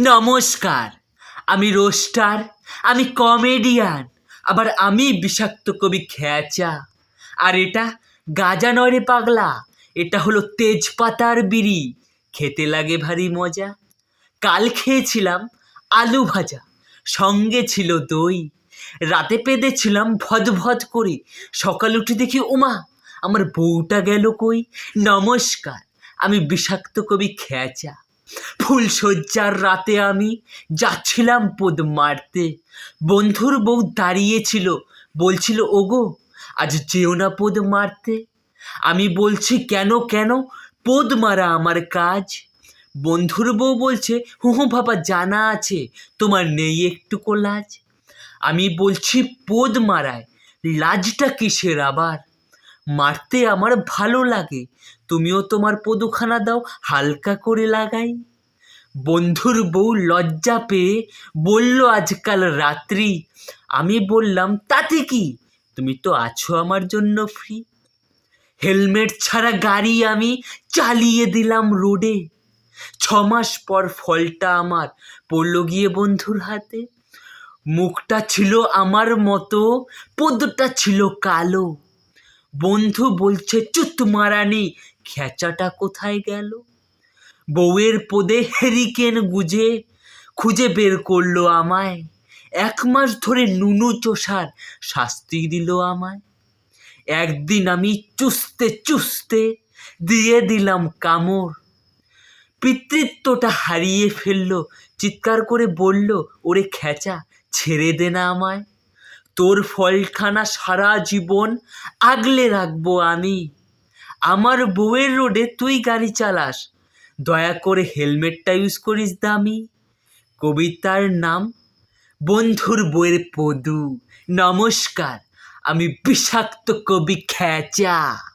নমস্কার। আমি রোস্টার, আমি কমেডিয়ান, আবার আমি বিষাক্ত কবি খেচা। আর এটা গাজা নয় পাগলা, এটা হলো তেজপাতার বিড়ি। খেতে লাগে ভারী মজা। কাল খেয়েছিলাম আলু ভাজা, সঙ্গে ছিল দই। রাতে পেদেছিলাম ভদ ভদ করে। সকাল উঠে দেখি ওমা আমার বউটা গেল কই? নমস্কার, আমি বিষাক্ত কবি খেচা। ফুলশয্যার রাতে আমি যাচ্ছিলাম পোদ মারতে। বন্ধুর বউ দাঁড়িয়েছিল, বলছিল, ওগো, আজ যেও না পোদ মারতে। আমি বলছি, কেন কেন? পোদ মারা আমার কাজ। বন্ধুর বউ বলছে, হু হু, বাবা, জানা আছে, তোমার নেই একটুকু লাজ আমি বলছি, পোদ মারায়, লাজটা কিসের আবার? মারতে আমার ভালো লাগে, তুমিও তোমার পদুখানা দাও, হালকা করে লাগাই। বন্ধুর বউ লজ্জা পেয়ে বলল আজকাল রাত্রি। আমি বললাম তাতে কি তুমি তো আছো আমার জন্য ফ্রি হেলমেট ছাড়া গাড়ি আমি চালিয়ে দিলাম রোডে ছ মাস পর ফলটা আমার পড়ল গিয়ে বন্ধুর হাতে। মুখটা ছিল আমার মতো, পদটা ছিল কালো। বন্ধু বলছে, চুত মারানি, খেচাটা কোথায় গেল? বউয়ের পদে হেরিকেন গুজে খুঁজে বের করল আমায়। এক মাস ধরে নুনু চোষার শাস্তি দিল আমায়। একদিন আমি চুষতে চুষতে দিয়ে দিলাম কামড়। পিতৃত্বটা হারিয়ে ফেলল, চিৎকার করে বলল, ওরে খেচা, ছেড়ে দে না আমায়। তোর ফলখানা সারা জীবন আগলে রাখব আমি। আমার বউয়ের রোডে তুই গাড়ি চালাস দয়া করে হেলমেটটা ইউজ করিস দামি। কবিতার নাম, বন্ধুর বইয়ের পদু। নমস্কার, আমি বিষাক্ত কবি খেচা